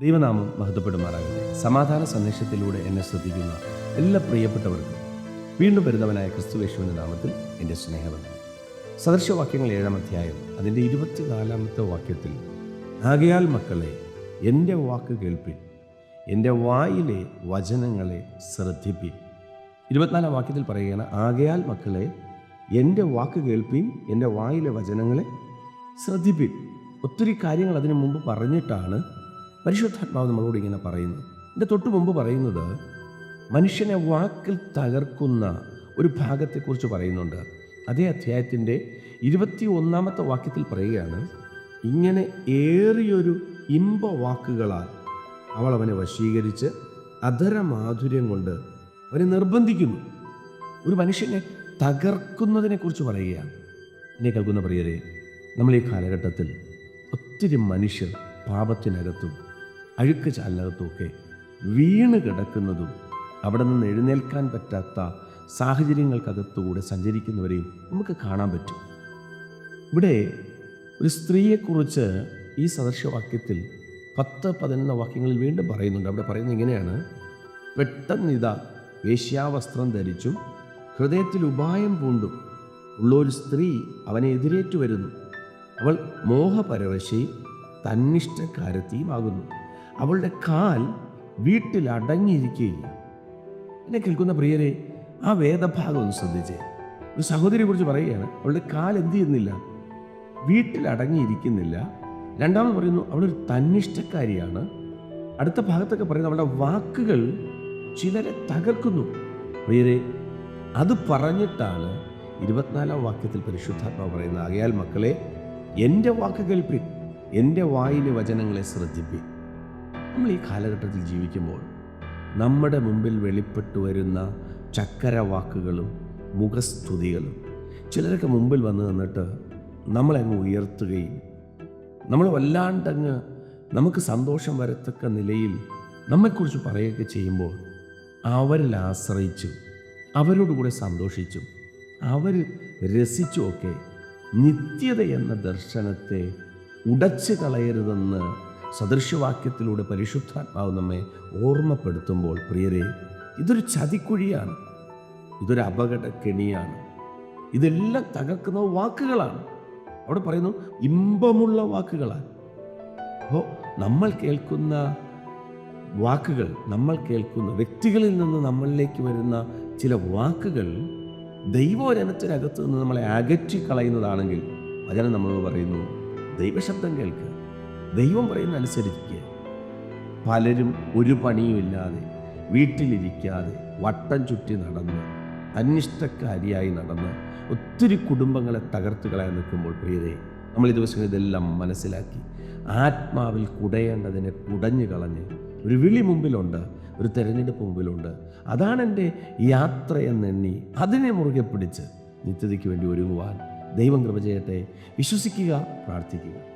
ദൈവനാമം മഹത്വപ്പെടുമാറാകട്ടെ. സമാധാന സന്ദേശത്തിലൂടെ എന്നെ ശ്രദ്ധിക്കുന്ന എല്ലാ പ്രിയപ്പെട്ടവർക്കും വീണ്ടും വരുന്നവനായ ക്രിസ്തുവേശുവിന്റെ നാമത്തിൽ എന്റെ സ്നേഹബന്ധം സദൃശവാക്യങ്ങൾ ഏഴാം അധ്യായം അതിന്റെ ഇരുപത്തിനാലാമത്തെ വാക്യത്തിൽ ആകയാൽ മക്കളെ എന്റെ വാക്ക് കേൾപ്പിൻ എന്റെ വായിലെ വചനങ്ങളെ ശ്രദ്ധിപ്പിൻ. ഇരുപത്തിനാലാം വാക്യത്തിൽ പറയുകയാണ് ആകയാൽ മക്കളെ എന്റെ വാക്ക് കേൾപ്പിൻ എന്റെ വായിലെ വചനങ്ങളെ ശ്രദ്ധിപ്പിൻ. ഒത്തിരി കാര്യങ്ങൾ അതിനു മുമ്പ് പറഞ്ഞിട്ടാണ് പരിശുദ്ധാത്മാവ് നമ്മളോട് ഇങ്ങനെ പറയുന്നു. എന്റെ തൊട്ട് മുമ്പ് പറയുന്നത് മനുഷ്യനെ വാക്കിൽ തകർക്കുന്ന ഒരു ഭാഗത്തെക്കുറിച്ച് പറയുന്നുണ്ട്. അതേ അധ്യായത്തിന്റെ ഇരുപത്തി ഒന്നാമത്തെ വാക്യത്തിൽ പറയുകയാണ് ഇങ്ങനെ ഏറിയൊരു ഇമ്പ വാക്കുകളാൽ അവൾ അവനെ വശീകരിച്ച് അധരമാധുര്യം കൊണ്ട് അവനെ നിർബന്ധിക്കുന്നു. ഒരു മനുഷ്യനെ തകർക്കുന്നതിനെക്കുറിച്ച് പറയുകയാണ്. എന്നെ കേൾക്കുന്ന പ്രിയരെ നമ്മൾ ഈ കാലഘട്ടത്തിൽ ഒത്തിരി മനുഷ്യർ പാപത്തിനകത്തും അഴുക്ക് ചാലിനകത്തുമൊക്കെ വീണ് കിടക്കുന്നതും അവിടെ നിന്ന് എഴുന്നേൽക്കാൻ പറ്റാത്ത സാഹചര്യങ്ങൾക്കകത്തുകൂടെ സഞ്ചരിക്കുന്നവരെയും നമുക്ക് കാണാൻ പറ്റും. ഇവിടെ ഒരു സ്ത്രീയെക്കുറിച്ച് ഈ സദൃശവാക്യത്തിൽ പത്ത് പതിനൊന്ന് വാക്യങ്ങളിൽ വീണ്ടും പറയുന്നുണ്ട്. അവിടെ പറയുന്നത് ഇങ്ങനെയാണ്. പെട്ടെന്നിതാ വേശ്യാവസ്ത്രം ധരിച്ചും ഹൃദയത്തിൽ ഉപായം പൂണ്ടും ഉള്ളൊരു സ്ത്രീ അവനെ എതിരേറ്റു വരുന്നു. അവൾ മോഹപരവശയും തന്നിഷ്ടക്കാരത്തിയുമാകുന്നു. അവളുടെ കാൽ വീട്ടിൽ അടങ്ങിയിരിക്കുകയില്ല എന്നെ കേൾക്കുന്ന പ്രിയരെ ആ വേദഭാഗം ഒന്ന് ശ്രദ്ധിച്ചേ. ഒരു സഹോദരിയെ കുറിച്ച് പറയുകയാണ് അവളുടെ കാൽ എന്ത് ചെയ്യുന്നില്ല? വീട്ടിൽ അടങ്ങിയിരിക്കുന്നില്ല രണ്ടാമത് പറയുന്നു അവളൊരു തന്നിഷ്ടക്കാരിയാണ്. അടുത്ത ഭാഗത്തൊക്കെ പറയുന്നത് അവളുടെ വാക്കുകൾ ചിലരെ തകർക്കുന്നു. പ്രിയരെ അത് പറഞ്ഞിട്ടാണ് ഇരുപത്തിനാലാം വാക്യത്തിൽ പരിശുദ്ധാത്മാവ് പറയുന്നത് ആകയാൽ മക്കളെ എന്റെ വാക്ക് കേൾപ്പി എന്റെ വായിലെ വചനങ്ങളെ ശ്രദ്ധിപ്പിൻ. നമ്മൾ ഈ കാലഘട്ടത്തിൽ ജീവിക്കുമ്പോൾ നമ്മുടെ മുമ്പിൽ വെളിപ്പെട്ടു വരുന്ന ചക്കരവാക്കുകളും മുഖസ്തുതികളും ചിലരൊക്കെ മുമ്പിൽ വന്ന് നിന്നിട്ട് നമ്മളങ്ങ് ഉയർത്തുകയും നമ്മൾ വല്ലാണ്ടങ്ങ് നമുക്ക് സന്തോഷം വരത്തക്ക നിലയിൽ നമ്മെക്കുറിച്ച് പറയുകയൊക്കെ ചെയ്യുമ്പോൾ അവരിൽ ആശ്രയിച്ചും അവരോടുകൂടെ സന്തോഷിച്ചും അവർ രസിച്ചുമൊക്കെ നിത്യത എന്ന ദർശനത്തെ ഉടച്ചു കളയരുതെന്ന് സദൃശവാക്യത്തിലൂടെ പരിശുദ്ധാത്മാവ് നമ്മെ ഓർമ്മപ്പെടുത്തുമ്പോൾ പ്രിയരെ ഇതൊരു ചതിക്കുഴിയാണ്. ഇതൊരു അപകട കെണിയാണ് ഇതെല്ലാം തകർക്കുന്ന വാക്കുകളാണ്. അവിടെ പറയുന്നു ഇമ്പമുള്ള വാക്കുകളാണ്. അപ്പോൾ നമ്മൾ കേൾക്കുന്ന വാക്കുകൾ നമ്മൾ കേൾക്കുന്ന വ്യക്തികളിൽ നിന്ന് നമ്മളിലേക്ക് വരുന്ന ചില വാക്കുകൾ ദൈവവചനത്തിനകത്ത് നിന്ന് നമ്മളെ അകറ്റി കളയുന്നതാണെങ്കിൽ വചനം നമ്മൾ പറയുന്നു ദൈവശബ്ദം കേൾക്കുക. ദൈവം പറയുന്ന പലരും ഒരു പണിയുമില്ലാതെ വീട്ടിലിരിക്കാതെ വട്ടം ചുറ്റി നടന്ന് തന്നിഷ്ടക്കാരിയായി നടന്ന് ഒത്തിരി കുടുംബങ്ങളെ തകർത്ത് കളയാൻ നിൽക്കുമ്പോൾ പ്രിയതേ നമ്മൾ ഈ ദിവസം ഇതെല്ലാം മനസ്സിലാക്കി. ആത്മാവിൽ കുടയേണ്ടതിനെ കുടഞ്ഞു കളഞ്ഞ് ഒരു വിളി മുമ്പിലുണ്ട് ഒരു തെരഞ്ഞെടുപ്പ് മുമ്പിലുണ്ട്. അതാണ് എന്റെ യാത്രയെന്നെണ്ണി അതിനെ മുറുകെ പിടിച്ച് നിത്യതയ്ക്ക് വേണ്ടി ഒരുങ്ങുവാൻ ദൈവം കൃപ ചെയ്യട്ടെ. വിശ്വസിക്കുക പ്രാർത്ഥിക്കുക.